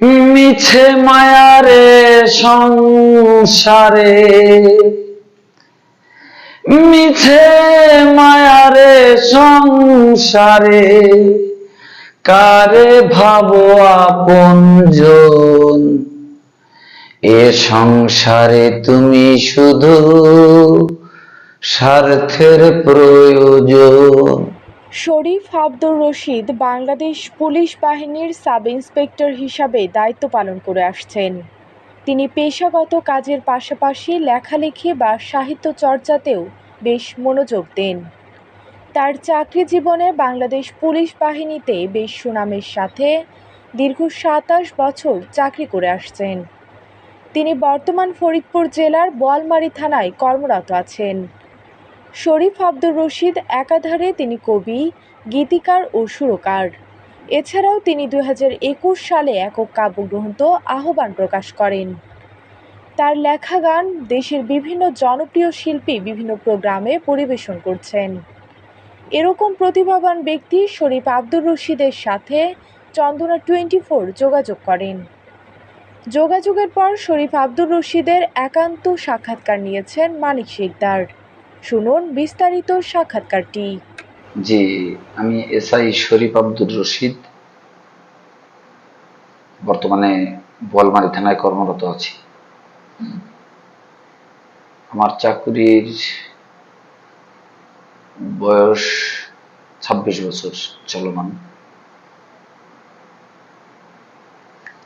মিছে মায়ারে সংসারে। মিছে মায়ারে সংসারে, কারে ভাবো আপনজন এ সংসারে তুমি শুধু স্বার্থের প্রয়োজন। শরীফ আব্দুর রশিদ বাংলাদেশ পুলিশ বাহিনীর সাব ইন্সপেক্টর হিসাবে দায়িত্ব পালন করে আসছেন। তিনি পেশাগত কাজের পাশাপাশি লেখালেখি বা সাহিত্য চর্চাতেও বেশ মনোযোগ দেন। তার চাকরি জীবনে বাংলাদেশ পুলিশ বাহিনীতে বেশ সুনামের সাথে দীর্ঘ সাতাশ বছর চাকরি করে আসছেন। তিনি বর্তমান ফরিদপুর জেলার বোয়ালমারী থানায় কর্মরত আছেন। শরীফ আব্দুর রশিদ একাধারে তিনি কবি, গীতিকার ও সুরকার। এছাড়াও তিনি দু হাজার একুশ সালে একক কাব্যগ্রন্থ আহ্বান প্রকাশ করেন। তার লেখা গান দেশের বিভিন্ন জনপ্রিয় শিল্পী বিভিন্ন প্রোগ্রামে পরিবেশন করছেন। এরকম প্রতিভাবান ব্যক্তি শরীফ আব্দুর রশিদের সাথে চন্দনা টোয়েন্টি ফোর যোগাযোগ করেন। যোগাযোগের পর শরীফ আব্দুর রশিদের একান্ত সাক্ষাৎকার নিয়েছেন মানিক শিকদার। শুনুন বিস্তারিত সাক্ষাৎকারটি। জি, আমি এসআই শরীফ আব্দুর রশিদ। বর্তমানে বোয়ালমারি থানায় কর্মরত আছি। আমার চাকুরির বয়স ছাব্বিশ বছর চলমান।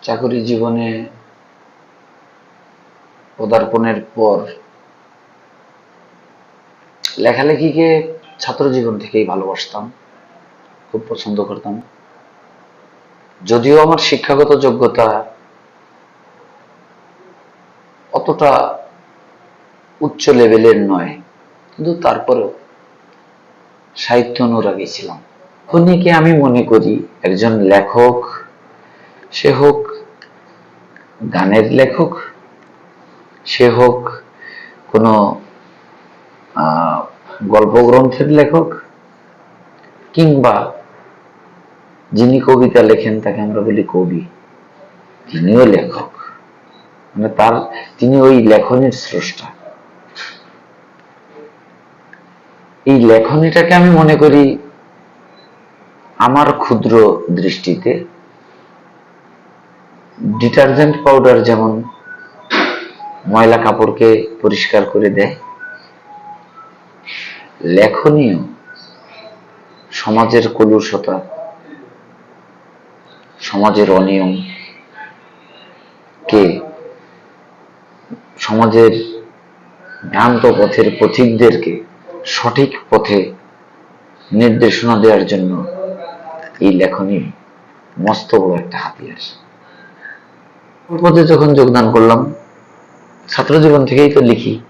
চাকুরি জীবনে পদার্পণের পর লেখালেখিকে ছাত্র জীবন থেকেই ভালোবাসতাম, খুব পছন্দ করতাম। যদিও আমার শিক্ষাগত যোগ্যতা অতটা উচ্চ লেভেলের নয়, কিন্তু তারপরেও সাহিত্য অনুরাগী ছিলাম। খনিকে আমি মনে করি একজন লেখক, সে হোক গানের লেখক, সে হোক কোনো গল্পগ্রন্থের লেখক কিংবা যিনি কবিতা লেখেন তাকে আমরা বলি কবি, তিনিও লেখক। মানে তার, তিনি ওই লেখনের স্রষ্টা। এই লেখনীটাকে আমি মনে করি আমার ক্ষুদ্র দৃষ্টিতে ডিটারজেন্ট পাউডার যেমন ময়লা কাপড়কে পরিষ্কার করে দেয় লেখনীয় সমাজের কলুষতা, সমাজের অনিয়ম, কে? সমাজের ভ্রান্ত পথের পথিকদেরকে সঠিক পথে নির্দেশনা দেওয়ার জন্য এই লেখনী মস্ত বড় একটা হাতিয়ার। পদে যখন যোগদান করলাম ছাত্র জীবন থেকেই তো লিখি।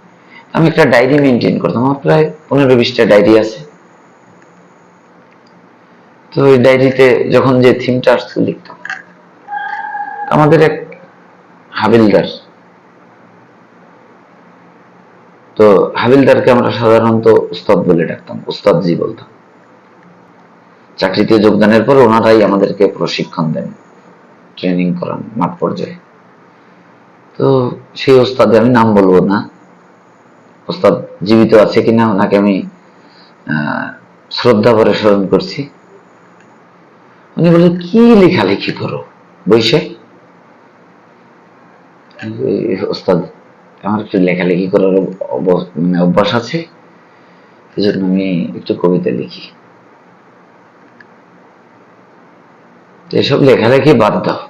আমি একটা ডায়েরি মেনটেন করতাম। আমার প্রায় পনেরো বিশটা ডায়েরি আছে। তো ওই ডায়েরিতে যখন যে থিমটা আসতো লিখতাম। আমাদের এক হাবিলদার। তো হাবিলদারকে আমরা সাধারণত উস্তাদ বলে ডাকতাম উস্তাদজি বলতাম। চাকরিতে যোগদানের পর ওনারাই আমাদেরকে প্রশিক্ষণ দেন ট্রেনিং করান মাঠ পর্যায়ে। তো সেই ওস্তাদে আমি নাম বলব না। ওস্তাদ জীবিত আছে কিনা ওনাকে আমি শ্রদ্ধা করে স্মরণ করছি। উনি বলে কি লেখালেখি করো? বইসে। ওস্তাদ, আমার একটু লেখালেখি করার মানে অভ্যাস আছে। এই জন্য আমি একটু কবিতা লিখি। এসব লেখালেখি বাদ দাও।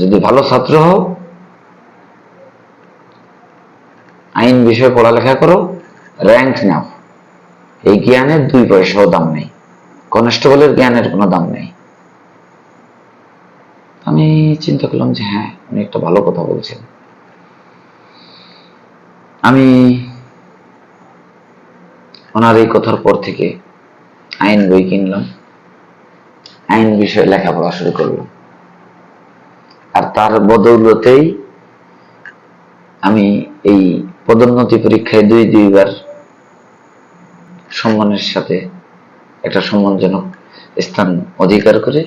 যদি ভালো ছাত্র হও আইন বিষয়ে পড়ালেখা করো র্যাঙ্ক নাও। এই জ্ঞানের দুই পয়সাও দাম নেই। কনস্টেবলের জ্ঞানের কোনো দাম নেই। আমি চিন্তা করলাম যে হ্যাঁ উনি একটা ভালো কথা বলছেন। আমি ওনার এই কথার পর থেকে আইন বই কিনলাম। আইন বিষয়ে লেখাপড়া শুরু করলাম। আর তার বদৌলতেই আমি এই পদোন্নতি পরীক্ষায় দুই, দুইবার সম্মানের সাথে একটা সম্মানজনক স্থান অধিকার করে।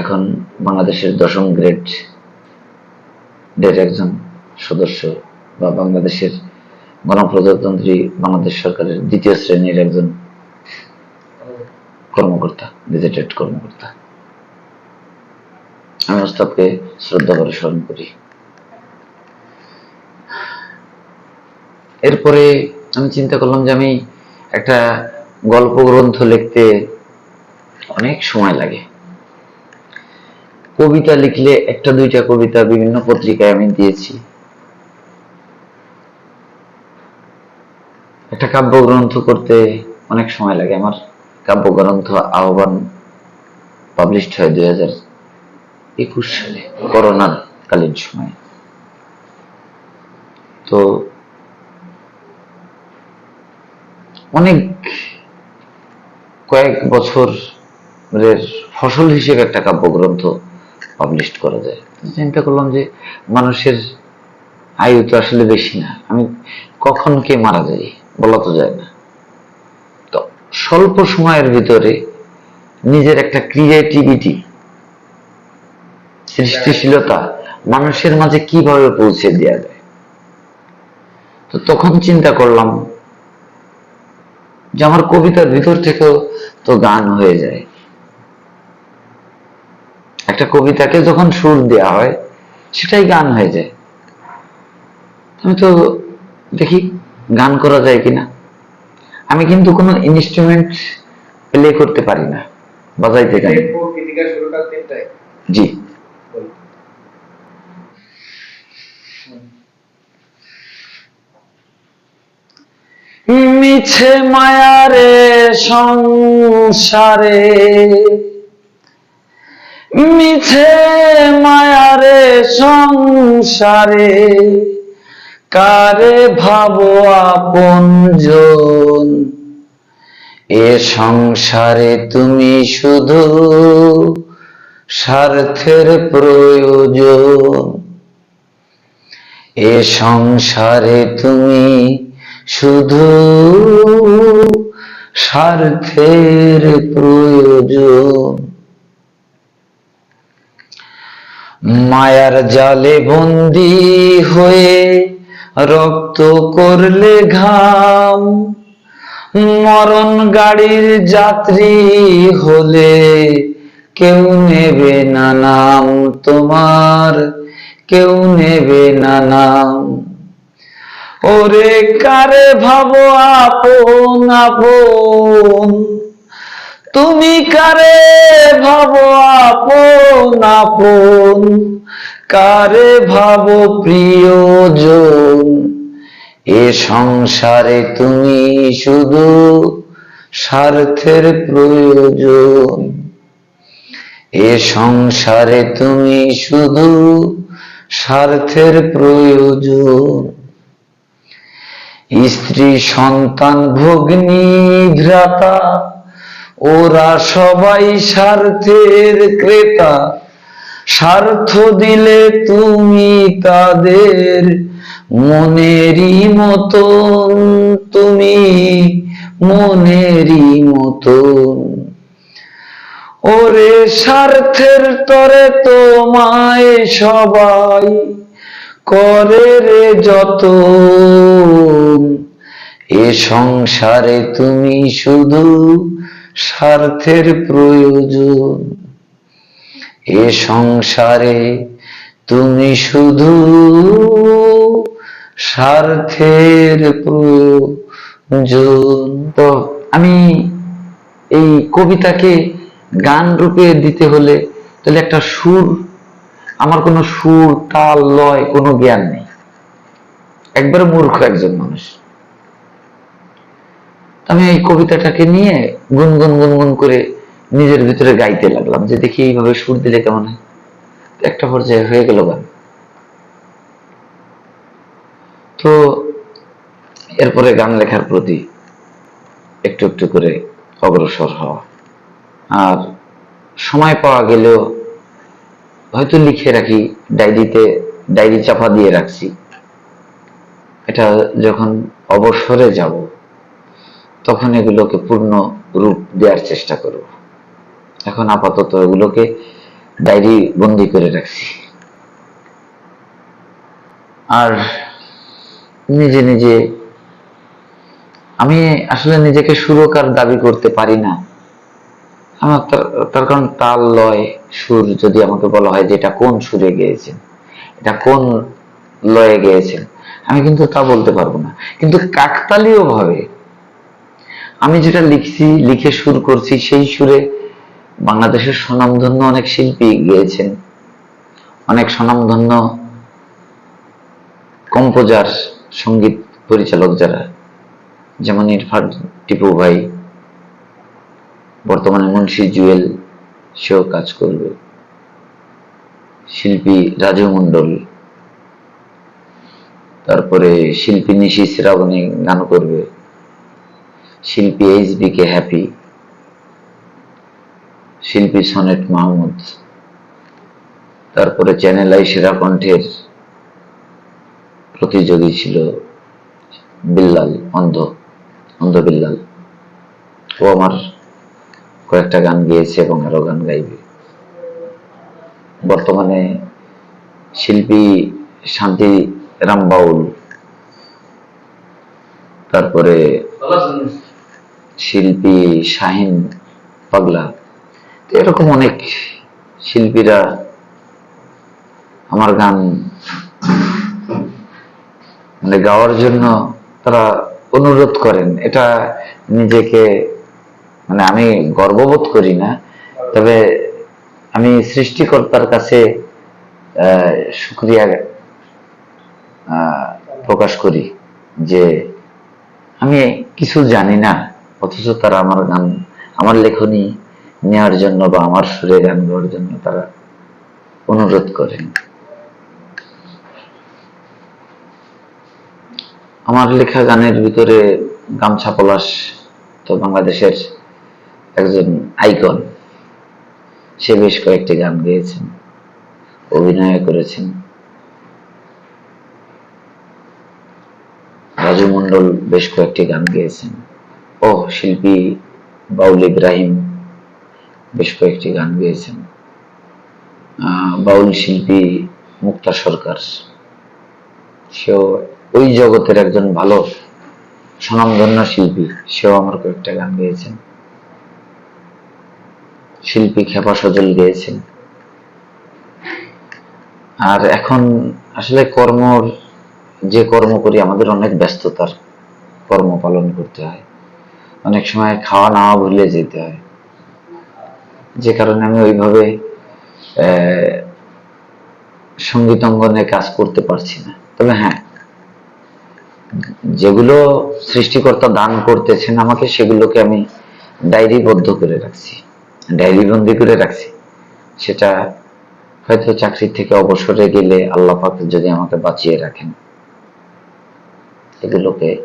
এখন বাংলাদেশের দশম গ্রেড ডের একজন সদস্য বা বাংলাদেশের গণপ্রজাতন্ত্রী বাংলাদেশ সরকারের দ্বিতীয় শ্রেণির একজন কর্মকর্তা গেজেটেড কর্মকর্তা। আমি ওস্তাদকে শ্রদ্ধা করে স্মরণ করি। এরপরে আমি চিন্তা করলাম যে আমি একটা গল্প গ্রন্থ লিখতে অনেক সময় লাগে। কবিতা লিখলে একটা দুইটা কবিতা বিভিন্ন পত্রিকায় আমি দিয়েছি। একটা কাব্যগ্রন্থ করতে অনেক সময় লাগে। আমার কাব্যগ্রন্থ আহ্বান পাবলিশড হয় দুই হাজার একুশ সালে করোনার কালীন সময়। তো অনেক কয়েক বছরের ফসল হিসেবে একটা কাব্যগ্রন্থ পাবলিশ করা যায়। চিন্তা করলাম যে মানুষের আয়ু তো আসলে বেশি না। আমি কখন কে মারা যাই বলা তো যায় না। তো স্বল্প সময়ের ভিতরে নিজের একটা ক্রিয়েটিভিটি সৃষ্টিশীলতা মানুষের মাঝে কীভাবে পৌঁছে দেওয়া যায়? তো তখন চিন্তা করলাম যে আমার কবিতার ভিতর থেকেও তো গান হয়ে যায়। একটা কবিতাকে যখন সুর দেওয়া হয় সেটাই গান হয়ে যায়। আমি তো দেখি গান করা যায় কিনা? আমি কিন্তু কোনো ইনস্ট্রুমেন্ট প্লে করতে পারি না বাজাইতে জানি না। গীতিকার শুরুটা তিনটায় জি। মিছে মায়ারে সংসারে। মিছে মায়ারে সংসারে, কারে ভাবো আপনজন এ সংসারে তুমি শুধু স্বার্থের প্রয়োজন। এ সংসারে তুমি শুধু স্বার্থের প্রয়োজন। মায়ার জালে বন্দি হয়ে রক্ত করলে ঘাম, মরণ গাড়ির যাত্রী হলে কেউ নেবে না নাম তোমার, কেউ নেবে না নাম। ওরে কারে ভাবো আপন আপন? তুমি কারে ভাবো আপন আপন? কারে ভাবো প্রিয়জন? এ সংসারে তুমি শুধু স্বার্থের প্রয়োজন। এ সংসারে তুমি শুধু স্বার্থের প্রয়োজন। স্ত্রী, সন্তান, ভগ্নী, ভ্রাতা, ওরা সবাই স্বার্থের ক্রেতা। স্বার্থ দিলে তুমি তাদের মনেরই মতন, তুমি মনেরই মতন। ওরে স্বার্থের তরে তোমায় সবাই করে রে যত এ সংসারে তুমি শুধু স্বার্থের প্রয়োজন। এ সংসারে তুমি শুধু স্বার্থের প্রয়োজন। তো আমি এই কবিতাকে গান রূপে দিতে হলে তাহলে একটা সুর আমার কোনো সুর, তাল, লয় কোনো জ্ঞান নেই। একবারে মূর্খ একজন মানুষ। আমি এই কবিতাটাকে নিয়ে গুনগুন গুনগুন করে নিজের ভিতরে গাইতে লাগলাম যে দেখি এইভাবে সুর দিলে কেমন হয়। একটা পর্যায়ে হয়ে গেল গান। তো এরপরে গান লেখার প্রতি একটু একটু করে অগ্রসর হওয়া। আর সময় পাওয়া গেলেও হয়তো লিখে রাখি, ডায়েরিতে, ডায়েরি চাপা দিয়ে রাখছি। এটা যখন অবসরে যাব, তখন এগুলোকে পূর্ণ রূপ দেওয়ার চেষ্টা করব। এখন আপাতত এগুলোকে ডায়েরি বন্দি করে রাখছি। আর নিজে নিজে, আমি আসলে নিজেকে সুরকার দাবি করতে পারি না। তার তার কারণ তাল লয় সুর যদি আমাকে বলা হয় যে এটা কোন সুরে গেয়েছেন, এটা কোন লয়ে গেয়েছেন, আমি কিন্তু তা বলতে পারব না। কিন্তু কাকতালীয় ভাবে আমি যেটা লিখছি, লিখে সুর করছি, সেই সুরে বাংলাদেশের স্বনামধন্য অনেক শিল্পী গিয়েছেন। অনেক স্বনামধন্য কম্পোজার, সংগীত পরিচালক যারা, যেমন ইরফান টিপু ভাই বর্তমানে মুন্সি জুয়েল সেও কাজ করবে। শিল্পী রাজু মণ্ডল, তারপরে শিল্পী নিশি শ্রাবণী গান করবে। শিল্পী এইচ বি কে হ্যাপি, শিল্পী সনেট মাহমুদ, তারপরে চ্যানেল আই সেরা কণ্ঠের প্রতিযোগী ছিল বিল্লাল অন্ধ অন্ধ বিল্লাল। ও আমার কয়েকটা গান গেয়েছে এবং আরও গান গাইবে। বর্তমানে শিল্পী শান্তি রাম বাউল তারপরে শিল্পী শাহিন পাগলা এরকম অনেক শিল্পীরা আমার গান মানে গাওয়ার জন্য তারা অনুরোধ করেন। এটা নিজেকে মানে আমি গর্ববোধ করি না। তবে আমি সৃষ্টিকর্তার কাছে আহ, প্রকাশ করি যে আমি কিছু জানি না অথচ তারা আমার গান আমার লেখনী নেওয়ার জন্য বা আমার সুরে গান গাওয়ার জন্য তারা অনুরোধ করেন। আমার লেখা গানের ভিতরে গামছা পলাশ তো বাংলাদেশের একজন আইকন। সে বেশ কয়েকটি গান গেয়েছেন, অভিনয় করেছেন। রাজু মন্ডল বেশ কয়েকটি গান গেয়েছেন। ও শিল্পী বাউল ইব্রাহিম বেশ কয়েকটি গান গেয়েছেন। বাউল শিল্পী মুক্তা সরকার, সেও ওই জগতের একজন ভালো, স্বনামধন্য শিল্পী, সেও আমার কয়েকটা গান গেয়েছেন। শিল্পী খেপা সজল গেয়েছেন আর এখন আসলে কর্মর, যে কর্ম করি আমাদের অনেক ব্যস্ততার কর্ম পালন করতে হয়। অনেক সময় খাওয়া নাওয়া ভুলে যেতে হয়। যে কারণে আমি ওইভাবে সংগীত অঙ্গনে কাজ করতে পারছি না। তবে হ্যাঁ যেগুলো সৃষ্টিকর্তা দান করতেছেন, আমাকে সেগুলোকে আমি ডায়েরিবদ্ধ করে রাখছি। ডায়েরি বন্দি করে রাখছি। সেটা হয়তো চাকরি থেকে অবসরে গেলে আল্লাহ পাক যদি আমাকে বাঁচিয়ে রাখেন। এগুলোকে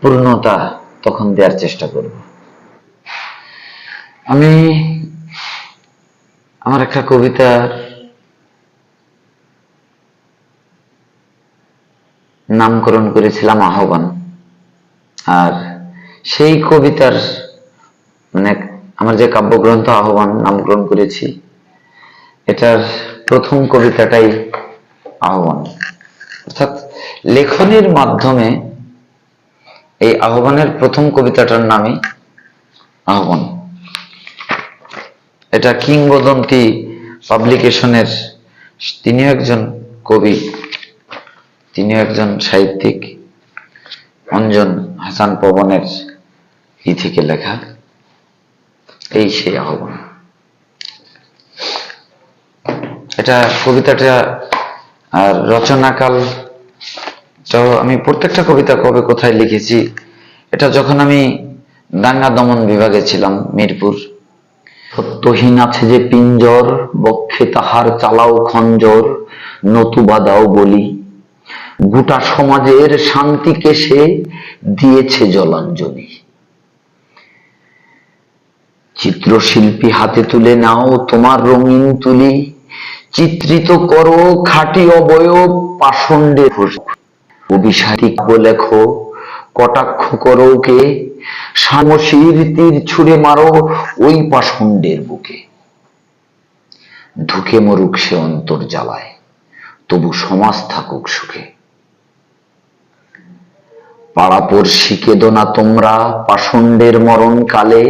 পূর্ণতা তখন দেওয়ার চেষ্টা করব। আমি আমার একটা কবিতার নামকরণ করেছিলাম আহ্বান। আর সেই কবিতার মানে আমার যে কাব্যগ্রন্থ আহ্বান নামকরণ করেছি, এটার প্রথম কবিতাটাই আহ্বান। অর্থাৎ লেখনের মাধ্যমে এই আহ্বানের প্রথম কবিতাটার নামই আহ্বান। এটা কিংবদন্তি পাবলিকেশনের, তিনিও একজন কবি, তিনিও একজন সাহিত্যিক, অঞ্জন হাসান পবনের ই থেকে লেখা। এই সেই আহ্বান। এটা কবিতাটা আর রচনাকাল আমি প্রত্যেকটা কবিতা কবে কোথায় লিখেছি, এটা যখন আমি দাঙ্গা দমন বিভাগে ছিলাম, মিরপুর, সত্যহীন আছে যে পিঞ্জর, বক্ষে তাহার চালাও খঞ্জর নতুবা দাও বলি। গোটা সমাজের শান্তিকে সে দিয়েছে জলাঞ্জলি। চিত্রশিল্পী হাতে তুলে নাও তোমার রঙিন তুলি। চিত্রিত করো খাঁটি অবয়ব পাষণ্ডে অভিসারিক লেখো, কটাক্ষ করো কে সামসির তীর ছুঁড়ে মারো ওই পাষণ্ডের বুকে। ধুকে মরুক সে অন্তর জ্বালায়, তবু সমাজ থাকুক সুখে। পাড়াপর শিখে দোনা তোমরা পাষণ্ডের মরণ কালে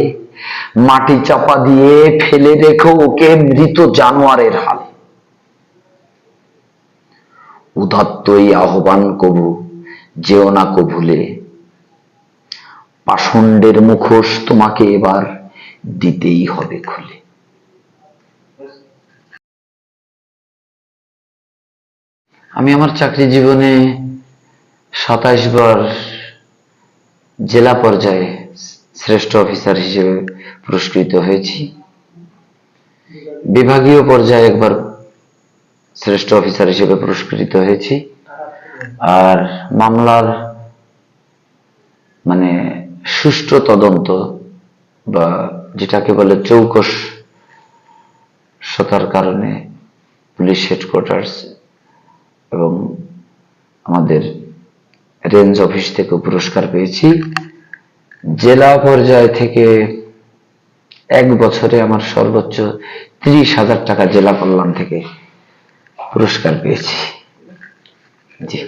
মাটি চাপা দিয়ে ফেলে রেখো ওকে মৃত জানোয়ারের হালে। এই আহ্বান কবু যেও না কভুলে পাষণ্ডের মুখোশ তোমাকে এবার দিতেই হবে খুলে। আমি আমার চাকরি জীবনে সাতাইশ বার জেলা পর্যায়ে শ্রেষ্ঠ অফিসার হিসেবে পুরস্কৃত হয়েছি। বিভাগীয় পর্যায়ে একবার শ্রেষ্ঠ অফিসার হিসেবে পুরস্কৃত হয়েছি। আর মামলার মানে সুষ্ঠু তদন্ত বা যেটাকে বলে চৌকস সতার কারণে পুলিশ হেডকোয়ার্টার্স এবং আমাদের রেঞ্জ অফিস থেকে পুরস্কার পেয়েছি। জেলা পর্যায় থেকে এক বছরে আমার সর্বোচ্চ ত্রিশ হাজার টাকা জেলা কল্যাণ থেকে পুরস্কার পেয়েছি। জি।